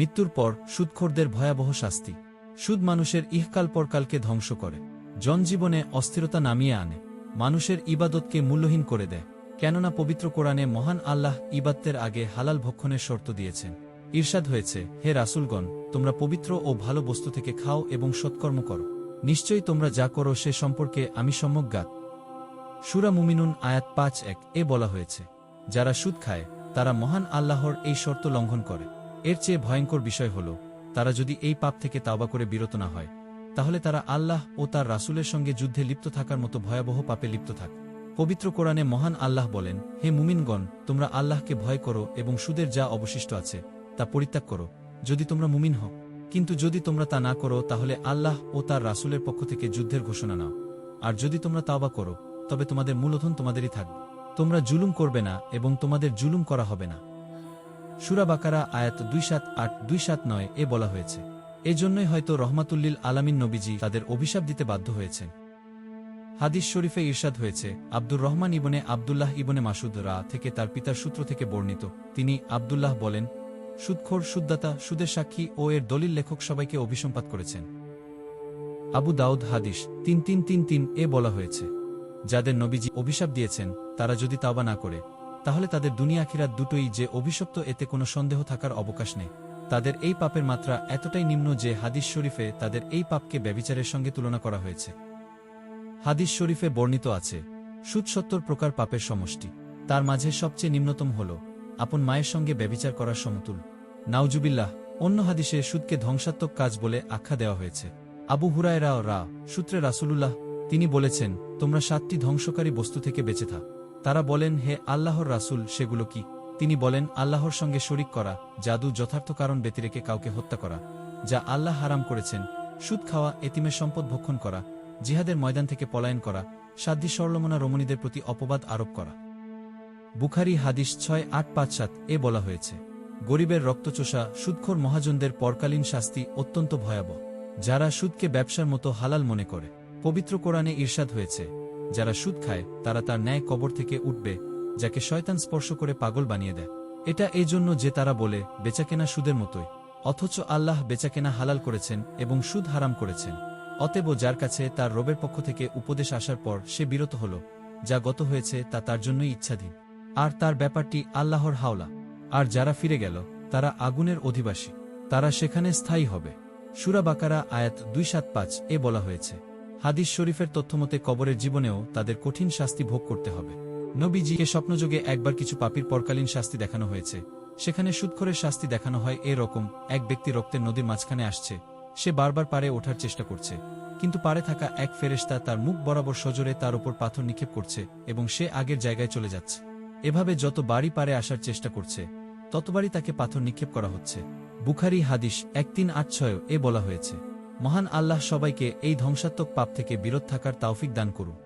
মৃত্যুর পর সুদখোরদের ভয়াবহ শাস্তি। সুদ মানুষের ইহকাল পরকালকে ধ্বংস করে। জনজীবনে অস্থিরতা নামিয়ে আনে। মানুষের ইবাদতকে মূল্যহীন করে দেয়। কেননা পবিত্র কোরআনে মহান আল্লাহ ইবাদতের আগে হালাল ভক্ষণের শর্ত দিয়েছেন। ঈর্ষাদ হয়েছে, হে রাসুলগণ, তোমরা পবিত্র ও ভালো বস্তু থেকে খাও এবং সৎকর্ম করো। নিশ্চয়ই তোমরা যা করো সে সম্পর্কে আমি সম্যজ্ঞাত সুরা মুমিনুন আয়াত পাঁচ এক এ বলা হয়েছে, যারা সুদ খায়, তারা মহান আল্লাহর এই শর্ত লঙ্ঘন করে। এর চেয়ে ভয়ঙ্কর বিষয় হল, তারা যদি এই পাপ থেকে তাওবা করে বিরত না হয়, তাহলে তারা আল্লাহ ও তার রাসুলের সঙ্গে যুদ্ধে লিপ্ত থাকার মতো ভয়াবহ পাপে লিপ্ত থাক। পবিত্র কোরআনে মহান আল্লাহ বলেন, হে মুমিনগণ, তোমরা আল্লাহকে ভয় করো এবং সুদের যা অবশিষ্ট আছে, তা পরিত্যাগ করো, যদি তোমরা মুমিন হও। কিন্তু যদি তোমরা তা না করো, তাহলে আল্লাহ ও তার রাসূলের পক্ষ থেকে যুদ্ধের ঘোষণা নাও। আর যদি তোমরা তাওবা করো, তবে তোমাদের মূলধন তোমাদেরই থাকবে। তোমরা জুলুম করবে না এবং তোমাদের জুলুম করা হবে না। সুরা বাকারা আয়াত দুই সাত আট, দুই সাত নয় এ বলা হয়েছে। এজন্যই হয়তো রহমাতুল্লিল আলামিন নবীজি তাদের অভিশাপ দিতে বাধ্য হয়েছেন। হাদিস শরীফে ইরশাদ হয়েছে, আব্দুর রহমান ইবনে আবদুল্লাহ ইবনে মাসুদ রা থেকে তার পিতার সূত্র থেকে বর্ণিত। তিনি আবদুল্লাহ বলেন, সুদখোর, সুদদাতা, সুদের সাক্ষী ও এর দলিল লেখক সবাইকে অভিসম্পাত করেছেন। আবু দাউদ হাদিস তিন তিন তিন তিন এ বলা হয়েছে। যাদের নবীজি অভিশাপ দিয়েছেন, তারা যদি তাওবা না করে তাহলে তাদের দুনিয়া আখিরাত দুটোই যে অভিশপ্ত, এতে কোনো সন্দেহ থাকার অবকাশ নেই। তাদের এই পাপের মাত্রা এতটাই নিম্ন যে হাদিস শরীফে তাদের এই পাপকে ব্যবিচারের সঙ্গে তুলনা করা হয়েছে। হাদিস শরীফে বর্ণিত আছে, সুদ সত্তর প্রকার পাপের সমষ্টি। তার মাঝে সবচেয়ে নিম্নতম হল, আপন মায়ের সঙ্গে ব্যবিচার করার সমতুল। নাউজুবিল্লাহ, অন্য হাদিসে সুদকে ধ্বংসাত্মক কাজ বলে আখ্যা দেওয়া হয়েছে। আবু হুরায়রা রা, সূত্রে রাসূলুল্লাহ, তিনি বলেছেন, তোমরা সাতটি ধ্বংসকারী বস্তু থেকে বেঁচে থাক। তারা বলেন, হে আল্লাহর রাসূল, সেগুলো কি? তিনি বলেন, আল্লাহর সঙ্গে শরিক করা, জাদু যথার্থ কারণ ব্যতিরেকে কাউকে হত্যা করা, যা আল্লাহ হারাম করেছেন, সুদ খাওয়া, এতিমের সম্পদ ভক্ষণ করা, জিহাদের ময়দান থেকে পলায়ন করা সাধ্যি সরলমনা রমণীদের প্রতি অপবাদ আরোপ করা। বুখারি হাদিস ছয়, আট, পাঁচ, সাত, এ বলা হয়েছে, গরিবের রক্তচোষা, সুদখোর মহাজনদের পরকালীন শাস্তি অত্যন্ত ভয়াবহ, যারা সুদকে ব্যবসার মতো হালাল মনে করে। পবিত্র কোরআনে ঈর্ষাদ হয়েছে যারা সুদ খায়, তারা তার ন্যায় কবর থেকে উঠবে, যাকে শয়তান স্পর্শ করে পাগল বানিয়ে দেয়। এটা এই জন্য যে তারা বলে, বেচাকেনা সুদের মতোই। অথচ আল্লাহ বেচাকেনা হালাল করেছেন এবং সুদ হারাম করেছেন। অতএব যার কাছে তার রবের পক্ষ থেকে উপদেশ আসার পর সে বিরত হল, যা গত হয়েছে তা তার জন্যই ইচ্ছাধীন। আর তার ব্যাপারটি আল্লাহর হাওলা। আর যারা ফিরে গেল, তারা আগুনের অধিবাসী। তারা সেখানে স্থায়ী হবে। সুরা বাকারা আয়াত দুই সাত পাঁচ এ বলা হয়েছে। হাদিস শরীফের তথ্যমতে কবরের জীবনেও তাদের কঠিন শাস্তি ভোগ করতে হবে। নবীজিকে স্বপ্নযোগে একবার কিছু পাপির পরকালীন শাস্তি দেখানো হয়েছে। সেখানে সুৎখরের শাস্তি দেখানো হয় এ রকম, এক ব্যক্তি রক্তের নদীর মাঝখানে আসছে, সে বারবার পারে ওঠার চেষ্টা করছে। কিন্তু পারে থাকা এক ফেরেশতা তার মুখ বরাবর সজোরে তার উপর পাথর নিক্ষেপ করছে এবং সে আগের জায়গায় চলে যাচ্ছে। এভাবে যত বাড়ি পারে আসার চেষ্টা করছে, ততবারই তাকে পাথর নিক্ষেপ করা হচ্ছে। বুখারি হাদিস এক তিন আট ছয় এ বলা হয়েছে। মহান আল্লাহ সবাইকে এই ধ্বংসাত্মক পাপ থেকে বিরত থাকার তাওফিক দান করুন।